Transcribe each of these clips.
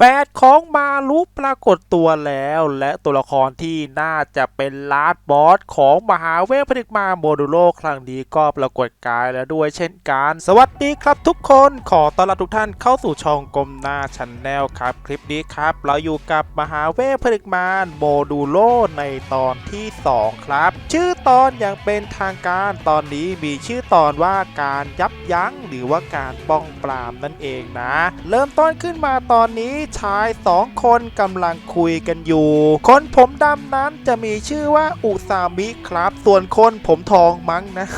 แฟดของมารุปรากฏตัวแล้ว และตัวละครที่น่าจะเป็นลาดบอสของมหาเวทผนึกมาโมดูโลครั้งนี้ก็ปรากฏกายแล้วด้วยเช่นกัน สวัสดีครับทุกคนขอต้อนรับทุกท่านเข้าสู่ช่องกลมหน้าชันแนลครับ คลิปนี้ครับ เราอยู่กับมหาเวทผนึกมาโมดูโลในตอนที่ 2 ครับ ชื่อตอนอย่างเป็นทางการตอนนี้มีชื่อตอนว่าการยับยั้งหรือว่าการป้องปรามนั่นเองนะ เริ่มต้นขึ้นมาตอนนี้ชายสองคนกำลังคุยกันอยู่ คนผมดำนั้นจะมีชื่อว่าอุซามิครับ ส่วนคนผมทองมั้งนะ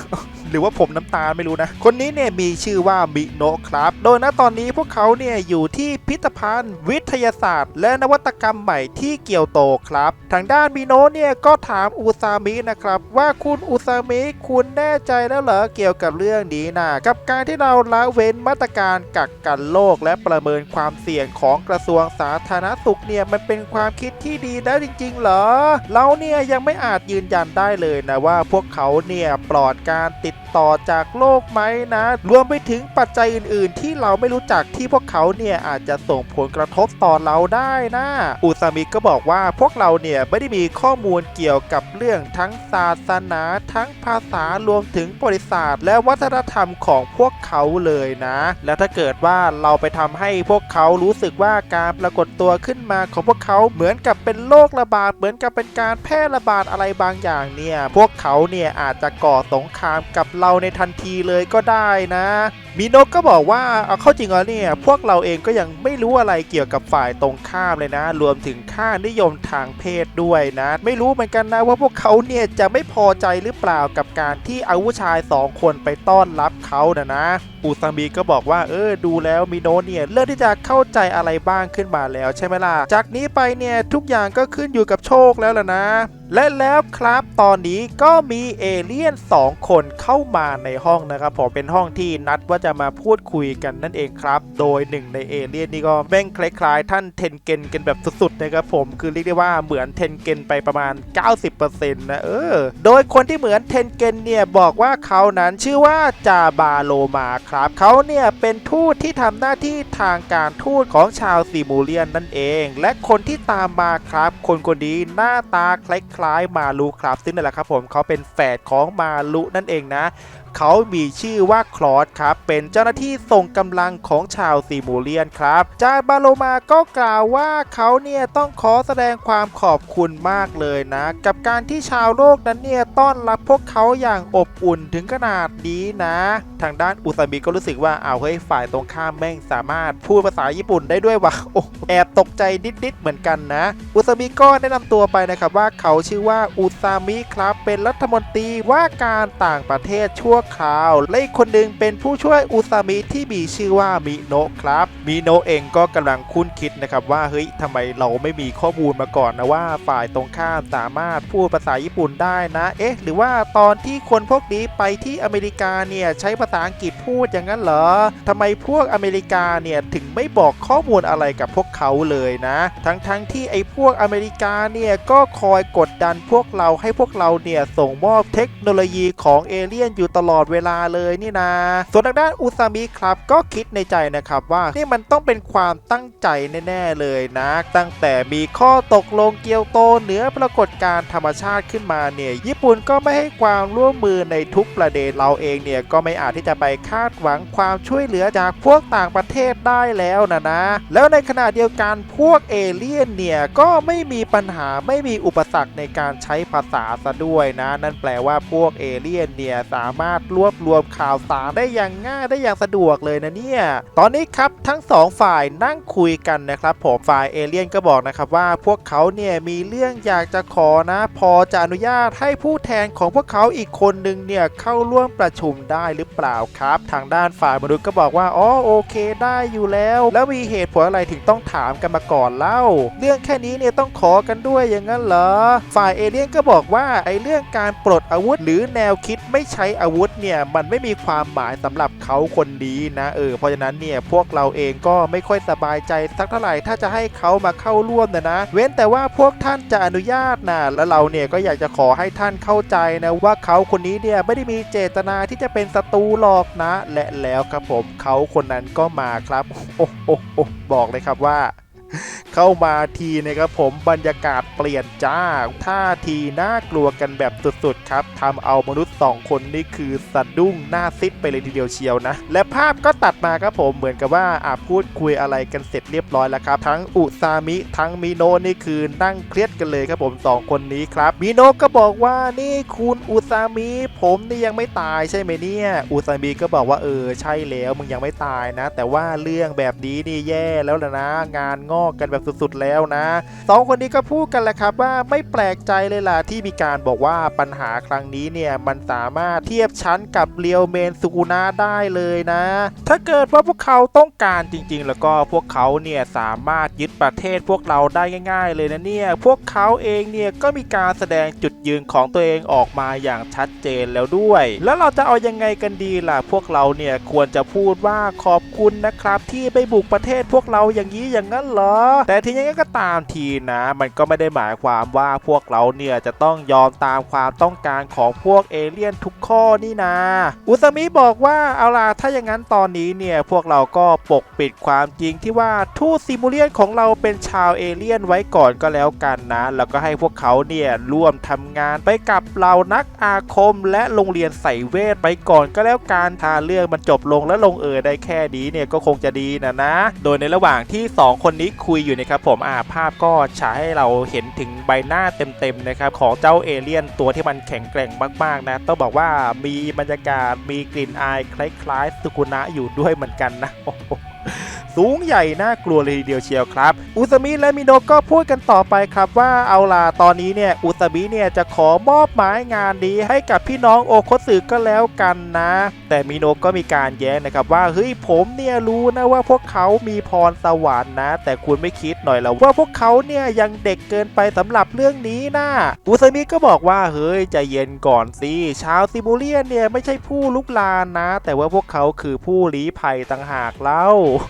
หรือว่าผมน้ำตาลไม่รู้นะ คนนี้เนี่ยมีชื่อว่ามิโนะครับ โดยณตอนนี้พวกเขาเนี่ยอยู่ที่พิพิธภัณฑ์ วิทยาศาสตร์ และนวัตกรรมใหม่ที่เกียวโตครับ ทางด้านมิโนะเนี่ยก็ถามอุซามินะครับว่าคุณอุซามิคุณแน่ใจแล้วเหรอเกี่ยวกับเรื่องนี้นะกับการที่เราละเว้นมาตรการกักกันโรคและประเมินความเสี่ยงของกระทรวงสาธารณสุขเนี่ยมันเป็นความคิดที่ดีแล้วจริง ๆ เหรอ เราเนี่ยยังไม่อาจยืนยันได้เลยนะว่าพวกเขาเนี่ยปลอดการติดต่อจากโลกไหมนะ รวมไปถึงปัจจัยอื่น ๆ ที่เราไม่รู้จักที่พวกเขาเนี่ยอาจจะส่งผลกระทบต่อเราได้นะอุซามิก็บอกว่าพวกเราเนี่ยไม่ได้มีข้อมูลเกี่ยวกับเรื่องทั้งศาสนา ทั้งภาษารวมถึงบริษัทและวัฒนธรรมของพวกเขาเลยนะ และถ้าเกิดว่าเราไปทำให้พวกเขารู้สึกว่าการปรากฏตัวขึ้นมาของพวกเขาเหมือนกับเป็นโรคระบาดเหมือนกับเป็นการแพร่ระบาดอะไรบางอย่างเนี่ยพวกเขาเนี่ยอาจจะก่อสงครามกับเราในทันทีเลยก็ได้นะมิโนก็บอกว่าเอาเข้าจริงแล้วเนี่ยพวกเราเองก็ยังไม่รู้อะไรเกี่ยวกับฝ่ายตรงข้ามเลยนะ รวมถึงค่านิยมทางเพศด้วยนะ ไม่รู้เหมือนกันนะว่าพวกเขาเนี่ยจะไม่พอใจหรือเปล่ากับการที่อาผู้ชายสองคนไปต้อนรับเขานะนะอุซามิก็บอกว่าเออดูแล้วมิโนเนี่ยเริ่มที่จะเข้าใจอะไรบ้างขึ้นมาแล้วใช่ไหมล่ะจากนี้ไปเนี่ยทุกอย่างก็ขึ้นอยู่กับโชคแล้วล่ะนะและแล้วครับตอนนี้ก็มีเอเลี่ยน 2 คนเข้ามาในห้องนะครับผมเป็นห้องที่นัดว่าจะมาพูดคุยกันนั่นเองครับ โดยหนึ่งในเอเลี่ยนนี่ก็แม่งคล้ายๆ ท่านเทนเกนกันแบบสุดๆนะครับผมคือเรียกได้ว่าเหมือนเทนเกนไปประมาณ 90%นะเออ โดยคนที่เหมือนเทนเกนเนี่ยบอกว่าเขานั้นชื่อว่าจาบาโลมาครับเขาเนี่ยเป็นทูตที่ทำหน้าที่ทางการทูตของชาวซีมูเลียนนั่นเอง และคนที่ตามมาครับ คนคนนี้หน้าตาคล้ายๆมารุครับ ซึ่งนั่นแหละครับผมเขาเป็นแฝดของมารุนั่นเองนะ เขามีชื่อว่าคลอสครับ เป็นเจ้าหน้าที่ส่งกำลังของชาวซีมูเลียนครับ จาบาโลมาก็กล่าวว่าเขาเนี่ยต้องขอแสดงความขอบคุณมากเลยนะ กับการที่ชาวโลกนั้นเนี่ยต้อนรับพวกเขาอย่างอบอุ่นถึงขนาดนี้นะ ทางด้านอุซามิก็รู้สึกว่าเอาเฮ้ยฝ่ายตรงข้ามแม่งสามารถพูดภาษาญี่ปุ่นได้ด้วยวะโอ้แอบตกใจนิดๆเหมือนกันนะ อุซามิก็แนะนำตัวไปนะครับว่าเขาชื่อว่าอุซามิครับเป็นรัฐมนตรีว่าการต่างประเทศชั่วคราว และอีกคนหนึ่งเป็นผู้ช่วยอุซามิที่มีชื่อว่ามิโนะครับ มิโนเองก็กำลังคุ้นคิดนะครับว่าเฮ้ยทำไมเราไม่มีข้อมูลมาก่อนนะว่าฝ่ายตรงข้ามสามารถพูดภาษาญี่ปุ่นได้นะ เอ๊ะ หรือว่าตอนที่คนพวกนี้ไปที่อเมริกาเนี่ยใช้ภาษาอังกฤษพูดอย่างนั้นเหรอทำไมพวกอเมริกาเนี่ยถึงไม่บอกข้อมูลอะไรกับพวกเขาเลยนะ ทั้งๆทที่ไอ้พวกอเมริกาเนี่ยก็คอยกดดันพวกเราให้พวกเราเนี่ยส่งมอบเทคโนโลยีของเอเลี่ยนอยู่ตลลอดเวลาเลยนี่นะ ส่วนทางด้านอุซามิครับก็คิดในใจนะครับว่านี่มันต้องเป็นความตั้งใจแน่ๆเลยนะ ตั้งแต่มีข้อตกลงเกียวโตเหนือปรากฏการธรรมชาติขึ้นมาเนี่ยญี่ปุ่นก็ไม่ให้ความร่วมมือในทุกประเด็นเราเองเนี่ยก็ไม่อาจที่จะไปคาดหวังความช่วยเหลือจากพวกต่างประเทศได้แล้วนะนะ แล้วในขณะเดียวกันพวกเอเลี่ยนเนี่ยก็ไม่มีปัญหาไม่มีอุปสรรคในการใช้ภาษาซะด้วยนะ นั่นแปลว่าพวกเอเลี่ยนเนี่ยสามารถรวบรวมข่าวสารได้อย่างง่ายได้อย่างสะดวกเลยนะเนี่ย ตอนนี้ครับทั้งสองฝ่ายนั่งคุยกันนะครับผมฝ่ายเอเลี่ยนก็บอกนะครับว่าพวกเขาเนี่ยมีเรื่องอยากจะขอนะ พอจะอนุญาตให้ผู้แทนของพวกเขาอีกคนหนึ่งเนี่ยเข้าร่วมประชุมได้หรือเปล่าครับ ทางด้านฝ่ายมนุษย์ก็บอกว่าอ๋อโอเคได้อยู่แล้ว แล้วมีเหตุผลอะไรถึงต้องถามกันมาก่อนเล่า เรื่องแค่นี้เนี่ยต้องขอกันด้วยอย่างนั้นเหรอ ฝ่ายเอเลี่ยนก็บอกว่าไอ้เรื่องการปลดอาวุธหรือแนวคิดไม่ใช้อาวุธเนี่ยมันไม่มีความหมายสำหรับเขาคนนี้นะเออเพราะฉะนั้นเนี่ยพวกเราเองก็ไม่ค่อยสบายใจสักเท่าไหร่ถ้าจะให้เขามาเข้าร่วมนะนะ เว้นแต่ว่าพวกท่านจะอนุญาตนะแล้วเราเนี่ยก็อยากจะขอให้ท่านเข้าใจนะว่าเขาคนนี้เนี่ยไม่ได้มีเจตนาที่จะเป็นศัตรูหรอกนะ และแล้วครับผมเขาคนนั้นก็มาครับโอ้โหบอกเลยครับว่า เข้ามาทีนะครับผมบรรยากาศเปลี่ยนจ้าท่าทีน่ากลัวกันแบบสุดๆครับทำเอามนุษย์สองคนนี่คือสะดุ้งหน้าซิดไปเลยทีเดียวเชียวนะ และภาพก็ตัดมาครับผมเหมือนกับว่าอาพูดคุยอะไรกันเสร็จเรียบร้อยแล้วครับ ทั้งอุซามิทั้งมิโนะนี่คือนั่งเครียดกันเลยครับผมสองคนนี้ครับมิโนะก็บอกว่านี่คุณอุซามิ ผมนี่ยังไม่ตายใช่ไหมเนี่ย อุซามิก็บอกว่าเออใช่แล้วมึงยังไม่ตายนะ แต่ว่าเรื่องแบบนี้นี่แย่แล้วล่ะนะงานงอกกันแบบสุดๆแล้วนะสองคนนี้ก็พูดกันแหละครับว่าไม่แปลกใจเลยล่ะที่มีการบอกว่าปัญหาครั้งนี้เนี่ยมันสามารถเทียบชั้นกับเรียวเมนสุกุนะได้เลยนะ ถ้าเกิดว่าพวกเขาต้องการจริงๆ แล้วก็พวกเขาเนี่ยสามารถยึดประเทศพวกเราได้ง่าย ๆ เลยนะเนี่ยพวกเขาเองเนี่ยก็มีการแสดงจุดยืนของตัวเองออกมาอย่างชัดเจนแล้วด้วย แล้วเราจะเอายังไงกันดีล่ะ พวกเราเนี่ยควรจะพูดว่าขอบคุณนะครับที่ไปบุกประเทศพวกเราอย่างนี้อย่างนั้นเหรอแต่ทีนี้ก็ตามทีนะ มันก็ไม่ได้หมายความว่าพวกเราเนี่ยจะต้องยอมตามความต้องการของพวกเอเลี่ยนทุกข้อนี่นะ อุซามิบอกว่าเอาล่ะถ้าอย่างนั้นตอนนี้เนี่ยพวกเราก็ปกปิดความจริงที่ว่าทูตซิมูเลียนของเราเป็นชาวเอเลี่ยนไว้ก่อนก็แล้วกันนะ แล้วก็ให้พวกเขาเนี่ยร่วมทำงานไปกับเหล่านักอาคม และโรงเรียนใส่เวทไปก่อนก็แล้วกันถ้าเรื่องมันจบลงและลงเอยได้แค่นี้เนี่ยก็คงจะดีนะนะ โดยในระหว่างที่ 2 คนนี้คุยอยู่นะครับผมอ่าภาพก็ฉายให้เราเห็นถึงใบหน้าเต็มๆนะครับของเจ้าเอเลี่ยนตัวที่มันแข็งแกร่งมากๆนะต้องบอกว่ามีบรรยากาศมีกลิ่นอายคล้ายๆสุกุนะอยู่ด้วยเหมือนกันนะโอ้ สูงใหญ่น่ากลัวเลยทีเดียวเชียวครับอุซามิและมิโนะก็พูดกันต่อไปครับว่าเอาล่ะตอนนี้เนี่ยอุซามิเนี่ยจะขอมอบหมายงานนี้ให้กับพี่น้องโอโคสึก็แล้วกันนะ แต่มิโนะก็มีการแย้งนะครับว่าเฮ้ยผมเนี่ยรู้นะว่าพวกเขามีพรสวรรค์นะ แต่คุณไม่คิดหน่อยหรอว่าพวกเขาเนี่ยยังเด็กเกินไปสำหรับเรื่องนี้นะอุซามิก็บอกว่าเฮ้ยใจเย็นก่อนสิชาวซิมูเลียนเนี่ยไม่ใช่ผู้ลุกลานนะ แต่ว่าพวกเขาคือผู้ลี้ภัยต่างหากเล่า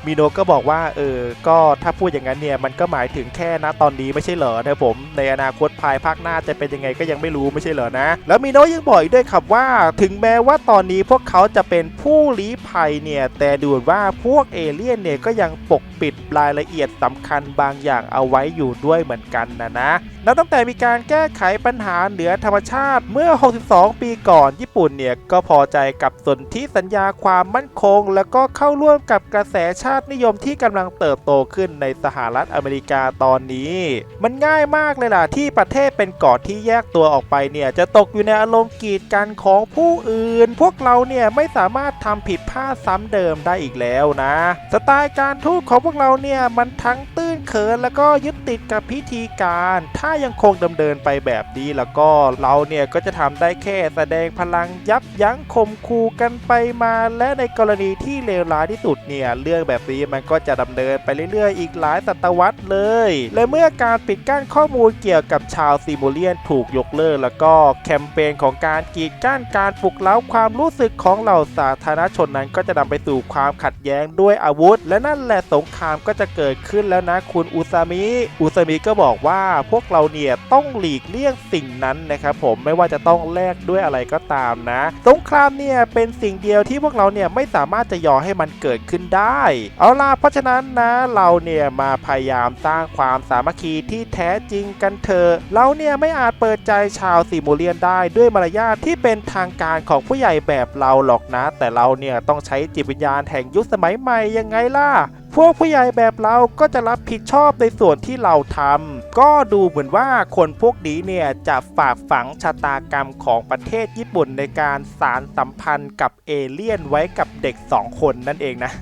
มิโนะก็็บอกว่าเออก็ถ้าพูดอย่างนั้นเนี่ยมันก็หมายถึงแค่นะตอนนี้ไม่ใช่เหรอนะผมในอนาคตภายภาคหน้าจะเป็นยังไงก็ยังไม่รู้ไม่ใช่เหรอนะ แล้วมีโนะยังบอกอีกด้วยครับว่า ถึงแม้ว่าตอนนี้พวกเขาจะเป็นผู้ลี้ภัยเนี่ยแต่ดูว่าพวกเอเลี่ยนเนี่ยก็ยังปกปิดรายละเอียดสำคัญบางอย่างเอาไว้อยู่ด้วยเหมือนกันนะนะนับตั้งแต่มีการแก้ไขปัญหาเหนือธรรมชาติเมื่อ 62 ปีก่อน ญี่ปุ่นเนี่ยก็พอใจกับสนธิสัญญาความมั่นคง แล้วก็เข้าร่วมกับกระแสชาตินิยมที่กำลังเติบโตขึ้นในสหรัฐอเมริกาตอนนี้ มันง่ายมากเลยล่ะที่ประเทศเป็นเกาะที่แยกตัวออกไปเนี่ยจะตกอยู่ในอารมณ์กีดกันของผู้อื่น พวกเราเนี่ยไม่สามารถทำผิดพลาดซ้ำเดิมได้อีกแล้วนะ สไตล์การทูตของพวกเราเนี่ยมันทั้งต นเขินแล้วก็ยึดติดกับพิธีการ ถ้ายังคงดำเนินไปแบบนี้แล้วก็เราเนี่ยก็จะทำได้แค่แสดงพลังยับยั้งข่มขู่กันไปมา และในกรณีที่เลวร้ายที่สุดเนี่ยเรื่องแบบนี้มันก็จะดำเนินไปเรื่อยๆ อีกหลายศตวรรษเลย และเมื่อการปิดกั้นข้อมูลเกี่ยวกับชาวซิมูเลียนถูกยกเลิกแล้วก็แคมเปญของการกีดกั้นการปลุกเล้าความรู้สึกของเหล่าสาธารณชนนั้นก็จะนำไปสู่ความขัดแย้งด้วยอาวุธ และนั่นแหละสงครามก็จะเกิดขึ้นแล้วนะคุณอุซามิ อุซามิก็บอกว่าพวกเราเนี่ยต้องหลีกเลี่ยงสิ่งนั้นนะครับผมไม่ว่าจะต้องแลกด้วยอะไรก็ตามนะ สงครามเนี่ยเป็นสิ่งเดียวที่พวกเราเนี่ยไม่สามารถจะยอมให้มันเกิดขึ้นได้ เอาล่ะเพราะฉะนั้นนะเราเนี่ยมาพยายามสร้างความสามัคคีที่แท้จริงกันเถอะเราเนี่ยไม่อาจเปิดใจชาวซิมูเลียนได้ด้วยมารยาทที่เป็นทางการของผู้ใหญ่แบบเราหรอกนะ แต่เราเนี่ยต้องใช้จิตวิญญาณแห่งยุคสมัยใหม่ยังไงล่ะ พวกผู้ใหญ่แบบเราก็จะรับผิดชอบในส่วนที่เราทำก็ดูเหมือนว่าคนพวกนี้เนี่ยจะฝากฝังชะตากรรมของประเทศญี่ปุ่นในการสารสัมพันธ์กับเอเลี่ยนไว้กับเด็ก 2 คนนั่นเองนะ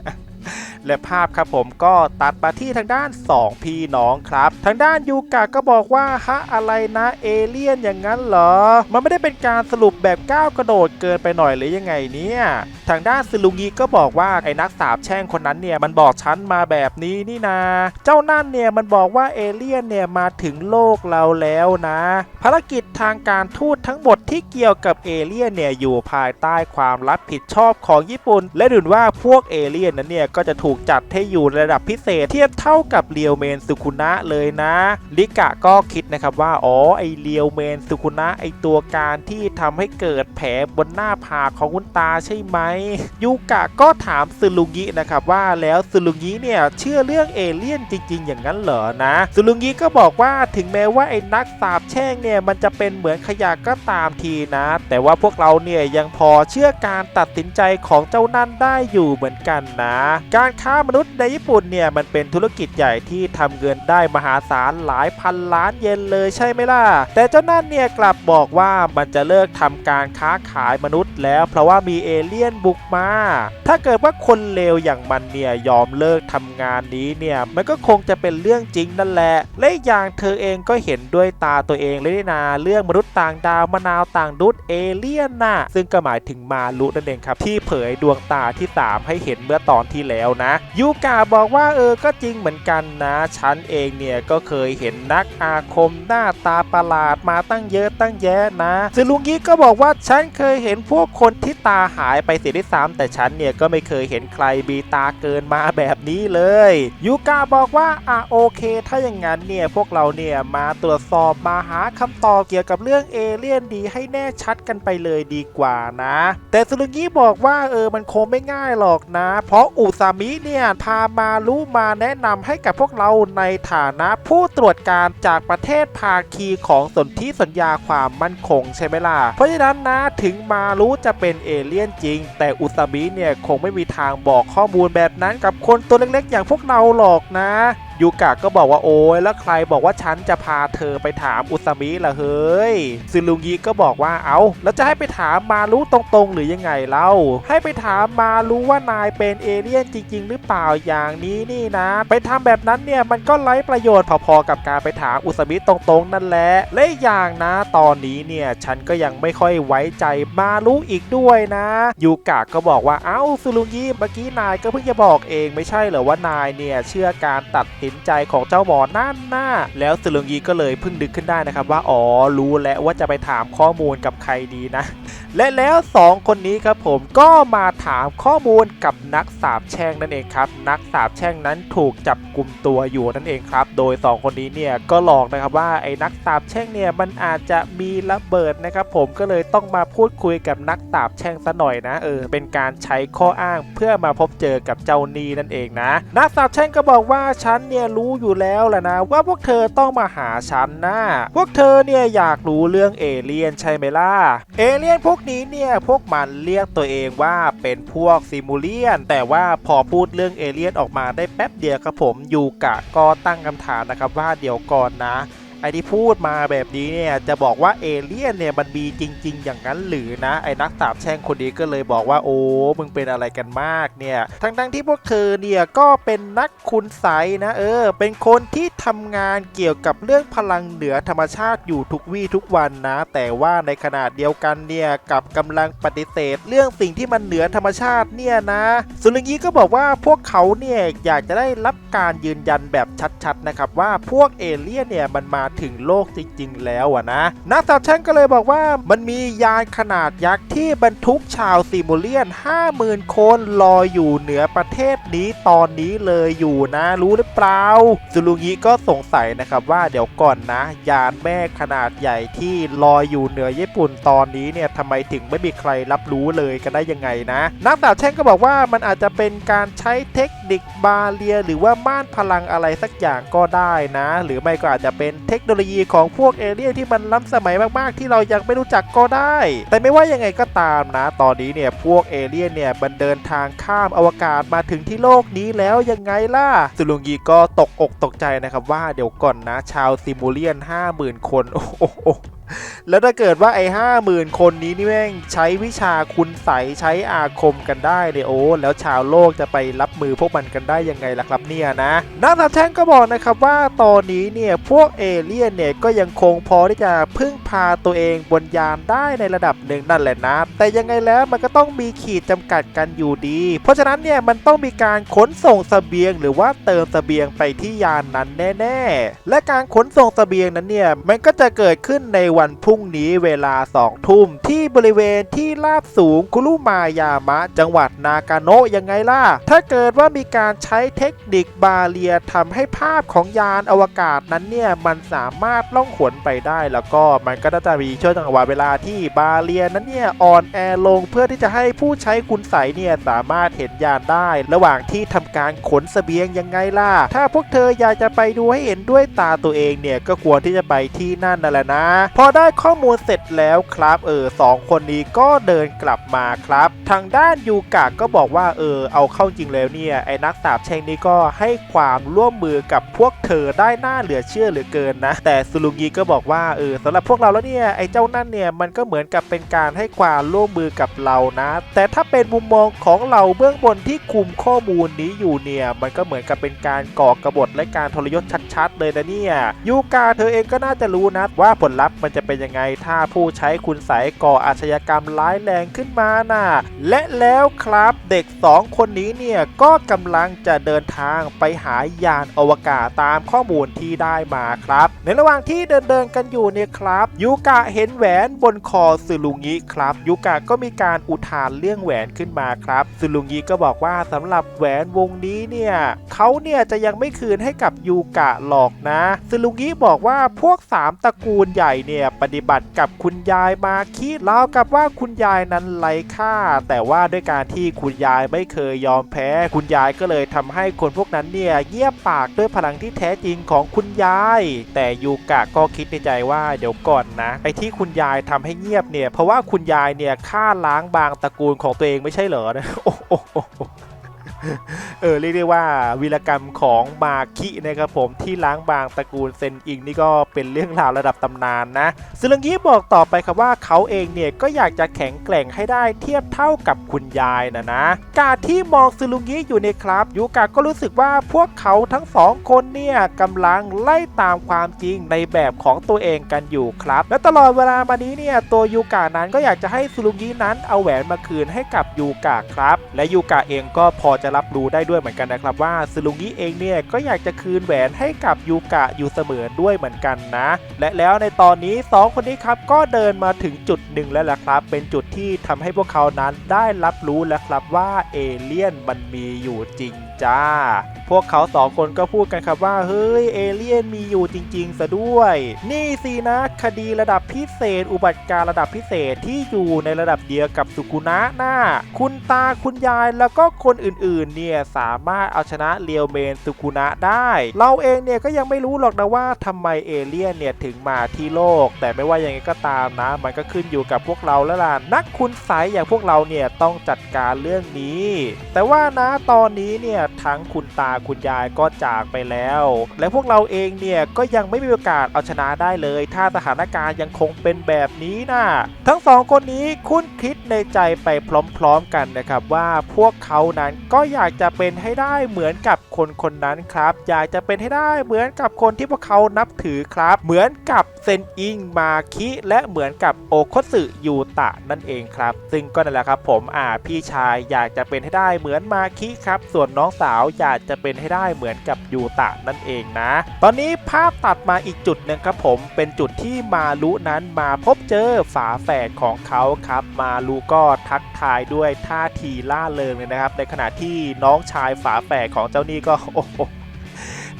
และภาพครับผมก็ตัดมาที่ทางด้าน 2 พี่น้องครับ ทางด้านยูกะก็บอกว่าฮะอะไรนะเอเลี่ยนอย่างนั้นเหรอ มันไม่ได้เป็นการสรุปแบบก้าวกระโดดเกินไปหน่อยหรือยังไงเนี่ยทางด้านซึลุงีก็บอกว่าไอ้นักสาบแช่งคนนั้นเนี่ยมันบอกฉันมาแบบนี้นี่นา เจ้านั่นเนี่ยมันบอกว่าเอเลี่ยนเนี่ยมาถึงโลกเราแล้วนะ ภารกิจทางการทูตทั้งหมดที่เกี่ยวกับเอเลี่ยนเนี่ยอยู่ภายใต้ความรับผิดชอบของญี่ปุ่น และดูเหมือนว่าพวกเอเลี่ยนนั้นเนี่ยก็จะถูกถูกจัดให้อยู่ระดับพิเศษ เทียบเท่ากับเรียวเมนสุคุนะเลยนะลิกะก็คิดนะครับว่าอ๋อไอเรียวเมนสุคุนะไอตัวการที่ทำให้เกิดแผลบนหน้าผากของคุณตาใช่ไหมยูกะก็ถามซึลุงินะครับว่าแล้วซึลุงิเนี่ยเชื่อเรื่องเอเลี่ยนจริง ๆ อย่างนั้นเหรอนะซึลุงิก็บอกว่าถึงแม้ว่าไอ้นักสาบแช่งเนี่ยมันจะเป็นเหมือนขยะก็ตามทีนะ แต่ว่าพวกเราเนี่ยยังพอเชื่อการตัดสินใจของเจ้านั่นได้อยู่เหมือนกันนะ การค้ามนุษย์ในญี่ปุ่นเนี่ยมันเป็นธุรกิจใหญ่ที่ทำเงินได้มหาศาลหลายพันล้านเยนเลยใช่ไหมล่ะ แต่เจ้านั่นเนี่ยกลับบอกว่ามันจะเลิกทำการค้าขายมนุษย์แล้วเพราะว่ามีเอเลี่ยนบุกมา ถ้าเกิดว่าคนเลวอย่างมันเนี่ยยอมเลิกทำงานนี้เนี่ยมันก็คงจะเป็นเรื่องจริงนั่นแหละ และอย่างเธอเองก็เห็นด้วยตาตัวเองเลยนี่นาเรื่องมนุษย์ต่างดาวมะนาวต่างดุดเอเลี่ยนน่ะซึ่งก็หมายถึงมารุนั่นเองครับที่เผยดวงตาที่ 3 ให้เห็นเมื่อตอนที่แล้วนะยูกาบอกว่าเออก็จริงเหมือนกันนะ ฉันเองเนี่ยก็เคยเห็นนักอาคมหน้าตาประหลาดมาตั้งเยอะตั้งแยะนะซึ่งลุงกี้ก็บอกว่าฉันเคยเห็นพวกคนที่ตาหายไปเสียด้วยซ้ำแต่ฉันเนี่ยก็ไม่เคยเห็นใครมีตาเกินมาแบบนี้เลยยูกาบอกว่าอะโอเค ถ้าอย่างนั้นเนี่ยพวกเราเนี่ยมาตรวจสอบมาหาคำตอบเกี่ยวกับเรื่องเอเลี่ยนดีให้แน่ชัดกันไปเลยดีกว่านะ แต่สุรุงิบอกว่าเออมันคงไม่ง่ายหรอกนะ เพราะอุซามิเนี่ยพามารู้มาแนะนำให้กับพวกเราในฐานะผู้ตรวจการจากประเทศภาคีของสนธิสัญญาความมั่นคงใช่ไหมล่ะ เพราะฉะนั้นนะถึงมารู้จะเป็นเอเลี่ยนจริง แต่อุตามิเนี่ยคงไม่มีทางบอกข้อมูลแบบนั้นกับคนตัวเล็กๆ อย่างพวกเราหรอกนะ ยูกะก็บอกว่าโอ้ยแล้วใครบอกว่าฉันจะพาเธอไปถามอุซามิล่ะเฮ้ยซึลุงยีก็บอกว่าเอาแล้วจะให้ไปถามมารู้ตรงๆ หรือยังไงเล่าให้ไปถามมารู้ว่านายเป็นเอเลี่ยนจริง ๆ หรือเปล่าอย่างนี้นี่นะ ไปทำแบบนั้นเนี่ยมันก็ไร้ประโยชน์พอๆกับการไปถามอุซามิตรงๆ นั่นแหละและอย่างนะตอนนี้เนี่ยฉันก็ยังไม่ค่อยไว้ใจมารู้อีกด้วยนะยูกะก็บอกว่าเอ้าซึลุงยีเมื่อกี้นายก็เพิ่งจะบอกเองไม่ใช่เหรอว่านายเนี่ยเชื่อการตัดสินใจของเจ้าหมอนั่นน่ะแล้วสุลงยีก็เลยเพิ่งดึกขึ้นได้นะครับว่าอ๋อรู้แล้วว่าจะไปถามข้อมูลกับใครดีนะ และแล้วสองคนนี้ครับผมก็มาถามข้อมูลกับนักสาบแช่งนั่นเองครับนักสาบแช่งนั้นถูกจับกลุ่มตัวอยู่นั่นเองครับ โดย 2 คนนี้เนี่ยก็หลอกนะครับว่าไอ้นักสาบแช่งเนี่ยมันอาจจะมีระเบิดนะครับ ผมก็เลยต้องมาพูดคุยกับนักสาบแช่งซะหน่อยนะเออเป็นการใช้ข้ออ้างเพื่อมาพบเจอกับเจ้านีนั่นเองนะ นักสาบแช่งก็บอกว่าฉันเนี่ยรู้อยู่แล้วแหละนะ ว่าพวกเธอต้องมาหาฉันนะ พวกเธอเนี่ยอยากรู้เรื่องเอเลี่ยนใช่ไหมล่ะเอเลี่ยนพวกนี้เนี่ยพวกมันเรียกตัวเองว่าเป็นพวกซิมูเลียน แต่ว่าพอพูดเรื่องเอเลียนออกมาได้แป๊บเดียวครับผมยูกะก็ตั้งคำถามนะครับว่าเดี๋ยวก่อนนะ ไอที่พูดมาแบบนี้เนี่ยจะบอกว่าเอเลี่ยนเนี่ยมันมีจริง ๆ อย่างนั้นหรือนะไอ้นักสาบแช่งคนนี้ก็เลยบอกว่าโอ้มึงเป็นอะไรกันมากเนี่ยทั้งๆที่พวกเธอเนี่ยก็เป็นนักคุณไสนะเออ เป็นคนที่ทำงานเกี่ยวกับเรื่องพลังเหนือธรรมชาติอยู่ทุกวี่ทุกวันนะ แต่ว่าในขณะเดียวกันเนี่ยกับกำลังปฏิเสธ เรื่องสิ่งที่มันเหนือธรรมชาติเนี่ยนะสุริงยีก็บอกว่าพวกเขาเนี่ยอยากจะได้รับการยืนยันแบบชัดๆนะครับว่าพวกเอเลี่ยนเนี่ยมันมาถึงโลกจริงๆ แล้วอะนะนักสาบแช่งก็เลยบอกว่ามันมียานขนาดยักษ์ที่บรรทุกชาวซิมูเลียน 50,000 คนลอยอยู่เหนือประเทศนี้ตอนนี้เลยอยู่นะรู้หรือเปล่าซูรุงิก็สงสัยนะครับว่าเดี๋ยวก่อนนะ ยานแม่ขนาดใหญ่ที่ลอยอยู่เหนือญี่ปุ่นตอนนี้เนี่ยทำไมถึงไม่มีใครรับรู้เลยกันได้ยังไงนะนักสาบแช่งก็บอกว่ามันอาจจะเป็นการใช้เทคนิคบาเลีย หรือว่าม่านพลังอะไรสักอย่างก็ได้นะ หรือไม่ก็อาจจะเป็นเทคคโนโลยีของพวกเอเลี่ยนที่มันล้ำสมัยมากๆ ที่เรายังไม่รู้จักก็ได้ แต่ไม่ว่ายังไงก็ตามนะ ตอนนี้เนี่ยพวกเอเลี่ยนเนี่ยมันเดินทางข้ามอวกาศมาถึงที่โลกนี้แล้วยังไงล่ะสุลุงยีก็ตกอกตกใจนะครับว่าเดี๋ยวก่อนนะ ชาวซิมูเลียน 50,000 คนโอ้โห แล้วถ้าเกิดว่าไอ้ห้าหมื่นคนนี้นี่แม่งใช้วิชาคุณใสยใช้อาคมกันได้เนี่ยโอ้แล้วชาวโลกจะไปรับมือพวกมันกันได้ยังไงล่ะครับเนี่ยนะนักสาบแช่งก็บอกนะครับว่าตอนนี้เนี่ยพวกเอเลี่ยนเนี่ยก็ยังคงพอที่จะพึ่งพาตัวเองบนยานได้ในระดับหนึ่งนั่นแหละนะ แต่ยังไงแล้วมันก็ต้องมีขีดจำกัดกันอยู่ดี เพราะฉะนั้นเนี่ยมันต้องมีการขนส่งเสบียง หรือว่าเติมเสบียงไปที่ยานนั้นแน่ ๆ และการขนส่งเสบียงนั้นเนี่ยมันก็จะเกิดขึ้นในววันพรุ่งนี้เวลา 2 ทุ่มที่บริเวณที่ราบสูงคุรุมายามะ จังหวัดนากาโนะยังไงล่ะ ถ้าเกิดว่ามีการใช้เทคนิคบาเรียทำให้ภาพของยานอวกาศนั้นเนี่ยมันสามารถล่องหนไปได้แล้วก็มันก็จะมีช่วงจังหวะเวลาที่บาเรียนั้นเนี่ยอ่อนแอลงเพื่อที่จะให้ผู้ใช้คุณใสยเนี่ยสามารถเห็นยานได้ ระหว่างที่ทำการขนเสบียงยังไงล่ะ ถ้าพวกเธออยากจะไปดูให้เห็นด้วยตาตัวเองเนี่ยก็ควรที่จะไปที่นั่นนั่นแหละนะ พอได้ข้อมูลเสร็จแล้วครับ เออสองคนนี้ก็เดินกลับมาครับ ทางด้านยูกะก็บอกว่าเออเอาเข้าจริงแล้วเนี่ยไอ้นักสาบแช่งนี้ก็ให้ความร่วมมือกับพวกเธอได้น่าเหลือเชื่อเหลือเกินนะ แต่สุลุงีก็บอกว่าเออสำหรับพวกเราแล้วเนี่ยไอ้เจ้านั่นเนี่ยมันก็เหมือนกับเป็นการให้ความร่วมมือกับเรานะ แต่ถ้าเป็นมุมมองของเราเบื้องบนที่คุมข้อมูลนี้อยู่เนี่ยมันก็เหมือนกับเป็นการก่อกระบฏและการทรยศชัด ๆ เลยนะเนี่ยยูกาเธอเองก็น่าจะรู้นะว่าผลลัพธ์มันจะจะเป็นยังไงถ้าผู้ใช้คุณใสยก่ออาชญากรรมร้ายแรงขึ้นมาน่ะและแล้วครับเด็กสองคนนี้เนี่ยก็กำลังจะเดินทางไปหายานอวกาศตามข้อมูลที่ได้มาครับ ในระหว่างที่เดินเดินกันอยู่เนี่ยครับ ยูกะเห็นแหวนบนคอซึลุงิครับ ยูกะก็มีการอุทานเรื่องแหวนขึ้นมาครับซึลุงิก็บอกว่าสำหรับแหวนวงนี้เนี่ยเขาเนี่ยจะยังไม่คืนให้กับยูกะหรอกนะซึลุงิบอกว่าพวกสามตระกูลใหญ่เนี่ยปฏิบัติกับคุณยายมาคิดราวกับว่าคุณยายนั้นไร้ค่า แต่ว่าด้วยการที่คุณยายไม่เคยยอมแพ้ คุณยายก็เลยทำให้คนพวกนั้นเนี่ยเงียบปากด้วยพลังที่แท้จริงของคุณยาย แต่ยูกะก็คิดในใจว่าเดี๋ยวก่อนนะไอ้ที่คุณยายทำให้เงียบเนี่ยเพราะว่าคุณยายเนี่ยฆ่าล้างบางตระกูลของตัวเองไม่ใช่เหรอนะโอ้โห เออเรียกได้ว่าวีรกรรมของมาคินะครับผมที่ล้างบางตระกูลเซนอิงนี่ก็เป็นเรื่องราวระดับตำนานนะซึลุงิบอกต่อไปครับว่าเขาเองเนี่ยก็อยากจะแข็งแกร่งให้ได้เทียบเท่ากับคุณยายนะนะ การที่มองซึลุงิอยู่ในครับยูกะก็รู้สึกว่าพวกเขาทั้งสองคนเนี่ยกำลังไล่ตามความจริงในแบบของตัวเองกันอยู่ครับ และตลอดเวลามานี้เนี่ยตัวยูกะนั้นก็อยากจะให้ซึลุงินั้นเอาแหวนมาคืนให้กับยูกะครับ และยูกะเองก็พอจะรับรู้ได้ด้วยเหมือนกันนะครับว่าซึลุงิเองเนี่ยก็อยากจะคืนแหวนให้กับยูกะอยู่เสมอด้วยเหมือนกันนะ และแล้วในตอนนี้สองคนนี้ครับก็เดินมาถึงจุดหนึ่งแล้วล่ะครับ เป็นจุดที่ทำให้พวกเขานั้นได้รับรู้แล้วครับว่าเอเลี่ยนมันมีอยู่จริงจ้า พวกเขาสองคนก็พูดกันครับว่า เฮ้ย เอเลี่ยนมีอยู่จริง ๆ ซะด้วย นี่สินะคดีระดับพิเศษ อุบัติการระดับพิเศษที่อยู่ในระดับเดียวกับสุกุนะหน้า คุณตาคุณยายแล้วก็คนอื่นๆ เนี่ย สามารถเอาชนะเรียวเมนสุกุนะได้ เราเองเนี่ยก็ยังไม่รู้หรอกนะว่าทำไมเอเลี่ยนเนี่ยถึงมาที่โลก แต่ไม่ว่ายังไงก็ตามนะ มันก็ขึ้นอยู่กับพวกเราแล้วล่ะนักคุณใสยอย่างพวกเราเนี่ยต้องจัดการเรื่องนี้ แต่ว่านะตอนนี้เนี่ยทั้งคุณตาคุณยายก็จากไปแล้ว และพวกเราเองเนี่ยก็ยังไม่มีโอกาสเอาชนะได้เลย ถ้าสถานการณ์ยังคงเป็นแบบนี้นะทั้งสองคนนี้คุณคิดในใจไปพร้อมๆกันนะครับว่าพวกเขานั้นก็อยากจะเป็นให้ได้เหมือนกับคนคนนั้นครับ อยากจะเป็นให้ได้เหมือนกับคนที่พวกเขานับถือครับ เหมือนกับเซนอิงมาคิและเหมือนกับโอคสึยูตะนั่นเองครับ ซึ่งก็นั่นแหละครับผมอ่าพี่ชายอยากจะเป็นให้ได้เหมือนมาคิครับ ส่วนน้องสาวอยากจะเป็นให้ได้เหมือนกับยูตะนั่นเองนะ ตอนนี้ภาพตัดมาอีกจุดหนึ่งครับผมเป็นจุดที่มาลุนั้นมาพบเจอฝาแฝดของเขาครับ มาลุก็ทักทายด้วยท่าทีล่าเริงเลยนะครับ ในขณะที่น้องชายฝาแฝดของเจ้านี่ก็โอ้โห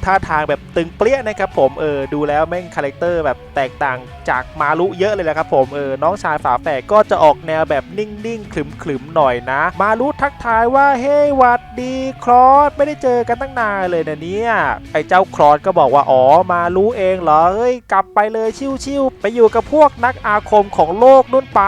ท่าทางแบบตึงเปรี้ยนะครับผมเออดูแล้วแม่งคาแรคเตอร์แบบแตกต่างจากมารุเยอะเลยแหละครับผมเออน้องชายฝาแฝดก็จะออกแนวแบบนิ่งๆขรึมๆหน่อยนะ มารุทักทายว่าเฮ้ยหวัดดีคลอสไม่ได้เจอกันตั้งนานเลยนะเนี่ยไอ้เจ้าคลอสก็บอกว่าอ๋อมารุเองเหรอเฮ้ยกลับไปเลยชิวๆไปอยู่กับพวกนักอาคมของโลกนู่นไป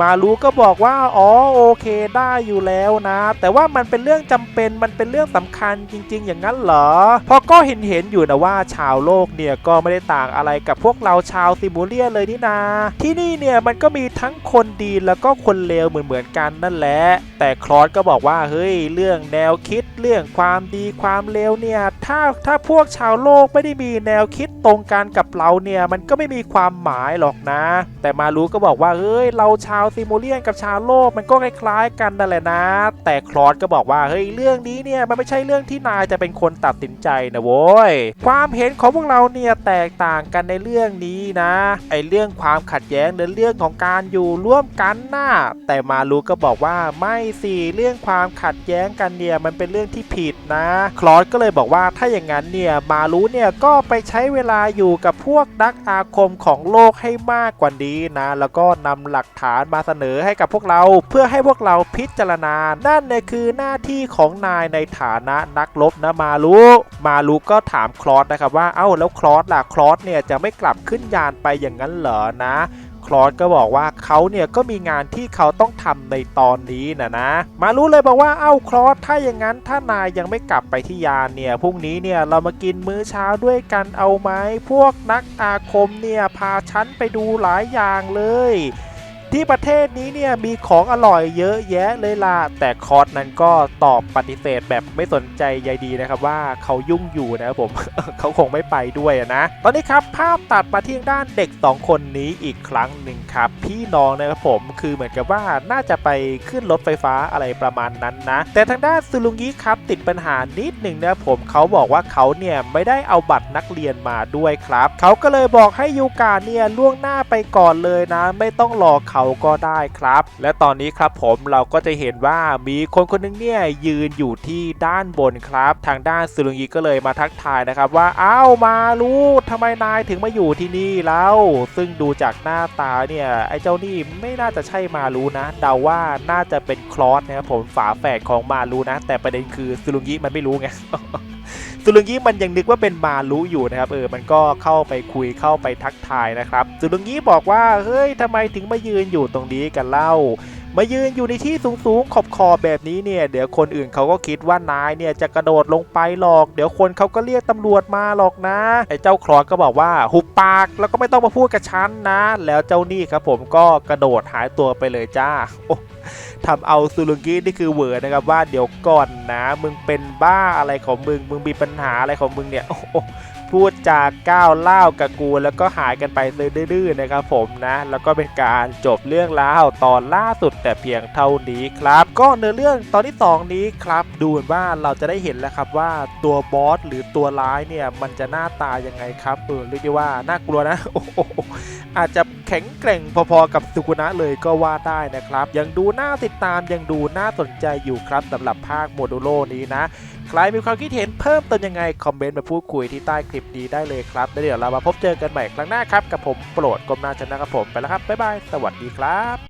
มารุก็บอกว่าอ๋อโอเคได้อยู่แล้วนะ แต่ว่ามันเป็นเรื่องจำเป็นมันเป็นเรื่องสำคัญจริง ๆ อย่างนั้นเหรอพราะก็เห็นเห็นอยู่นะว่าชาวโลกเนี่ยก็ไม่ได้ต่างอะไรกับพวกเราชาวซิมูเลียเลยนี่นา ที่นี่เนี่ยมันก็มีทั้งคนดีแล้วก็คนเลวเหมือนเหมือนกันนั่นแหละ แต่คลอสก็บอกว่าเฮ้ยเรื่องแนวคิดเรื่องความดีความเลวเนี่ย ถ้าถ้าพวกชาวโลกไม่ได้มีแนวคิดตรงกันกับเราเนี่ยมันก็ไม่มีความหมายหรอกนะ แต่มารู้ก็บอกว่าเฮ้ยเราชาวซิมูเลียนกับชาวโลกมันก็คล้ายๆกันนั่นแหละนะ แต่คลอสก็บอกว่าเฮ้ยเรื่องนี้เนี่ยมันไม่ใช่เรื่องที่นายจะเป็นคนตัดสินใจนะโว้ยความเห็นของพวกเราเนี่ยแตกต่างกันในเรื่องนี้นะไอเรื่องความขัดแย้งหรือเรื่องของการอยู่ร่วมกันน่ะแต่มารูก็บอกว่าไม่สิเรื่องความขัดแย้งกันเนี่ยมันเป็นเรื่องที่ผิดนะ คลอสก็เลยบอกว่าถ้าอย่างนั้นเนี่ยมารูเนี่ยก็ไปใช้เวลาอยู่กับพวกนักอาคมของโลกให้มากกว่านี้นะ แล้วก็นำหลักฐานมาเสนอให้กับพวกเรา เพื่อให้พวกเราพิจารณา นั่นเนี่ยคือหน้าที่ของนายในฐานะนักรบนะมารูมารูก็ถามคลอสนะครับว่าเอ้าแล้วคลอสล่ะคลอสเนี่ยจะไม่กลับขึ้นยานไปอย่างนั้นเหรอนะ คลอสก็บอกว่าเขาเนี่ยก็มีงานที่เขาต้องทำในตอนนี้นะนะ มารู้เลยบอกว่าเอ้าคลอสถ้าอย่างนั้นถ้านายยังไม่กลับไปที่ยานเนี่ยพรุ่งนี้เนี่ยเรามากินมื้อเช้าด้วยกันเอาไหมพวกนักอาคมเนี่ยพาฉันไปดูหลายอย่างเลย ที่ประเทศนี้เนี่ยมีของอร่อยเยอะแยะเลยล่ะ แต่คอร์สนั้นก็ตอบปฏิเสธแบบไม่สนใจใยดีนะครับว่าเขายุ่งอยู่นะครับผม เขาคงไม่ไปด้วยนะ ตอนนี้ครับภาพตัดมาที่ด้านเด็ก 2 คนนี้อีกครั้งหนึ่งครับ พี่น้องนะครับผมคือเหมือนกับว่าน่าจะไปขึ้นรถไฟฟ้าอะไรประมาณนั้นนะ แต่ทางด้านซูลุงงี้ครับติดปัญหานิดหนึ่งนะครับผมเขาบอกว่าเขาเนี่ยไม่ได้เอาบัตรนักเรียนมาด้วยครับ เขาก็เลยบอกให้ยูกาเนี่ยล่วงหน้าไปก่อนเลยนะ ไม่ต้องรอเขาาก็ได้ครับ และตอนนี้ครับผมเราก็จะเห็นว่ามีคนคนหนึงเนี่ยยืนอยู่ที่ด้านบนครับ ทางด้านซูลุงยีก็เลยมาทักทายนะครับว่าอ้าวมาลูกทำไมนายถึงมาอยู่ที่นี่แล้วซึ่งดูจากหน้าตาเนี่ยไอ้เจ้านี่ไม่น่าจะใช่มาลูนะเดาว่าน่าจะเป็นคลอสนะครับผมฝาแฝดของมาลูนะ แต่ประเด็นคือซูลุงยีมันไม่รู้ไง ซูลุงยี่มันยังนึกว่าเป็นมารู้อยู่นะครับเออมันก็เข้าไปคุยเข้าไปทักทายนะครับซูลุงยี่บอกว่าเฮ้ยทำไมถึงมายืนอยู่ตรงนี้กันเล่ามายืนอยู่ในที่สูงๆ ขอบขอแบบนี้เนี่ย เดี๋ยวคนอื่นเขาก็คิดว่านายเนี่ยจะกระโดดลงไปหรอก เดี๋ยวคนเขาก็เรียกตำรวจมาหรอกนะ ไอ้เจ้าคลอสก็บอกว่าหุบปากแล้วก็ไม่ต้องมาพูดกับฉันนะ แล้วเจ้านี่ครับผมก็กระโดดหายตัวไปเลยจ้าโทำเอาซูลุงกี้นี่คือเวอร์นะครับว่าเดี๋ยวก่อนนะมึงเป็นบ้าอะไรของมึงมึงมีปัญหาอะไรของมึงเนี่ยโอ้พูดจากก้าวเล่ากับกูแล้วก็หายกันไปเลยดื้อๆนะครับผมนะแล้วก็เป็นการจบเรื่องราวตอนล่าสุดแต่เพียงเท่านี้ครับ ก็เนื้อเรื่องตอนที่ 2 นี้ครับ ดูเหมือนว่าเราจะได้เห็นแล้วครับว่าตัวบอสหรือตัวร้ายเนี่ยมันจะหน้าตายังไงครับเออเรียกได้ว่าน่ากลัวนะโอ้โหอาจจะ แข็งแกร่งพอๆกับสุกุนะเลยก็ว่าได้นะครับ ยังดูน่าติดตามยังดูน่าสนใจอยู่ครับสำหรับภาคโมดูโลนี้นะ ใครมีความคิดเห็นเพิ่มเติมยังไง คอมเมนต์มาพูดคุยที่ใต้คลิปนี้ได้เลยครับแล้วเดี๋ยวเรามาพบเจอกันใหม่ครั้งหน้าครับกับผมโปรดกลมนาชนะครับผมไปแล้วครับบ๊ายบายสวัสดีครับ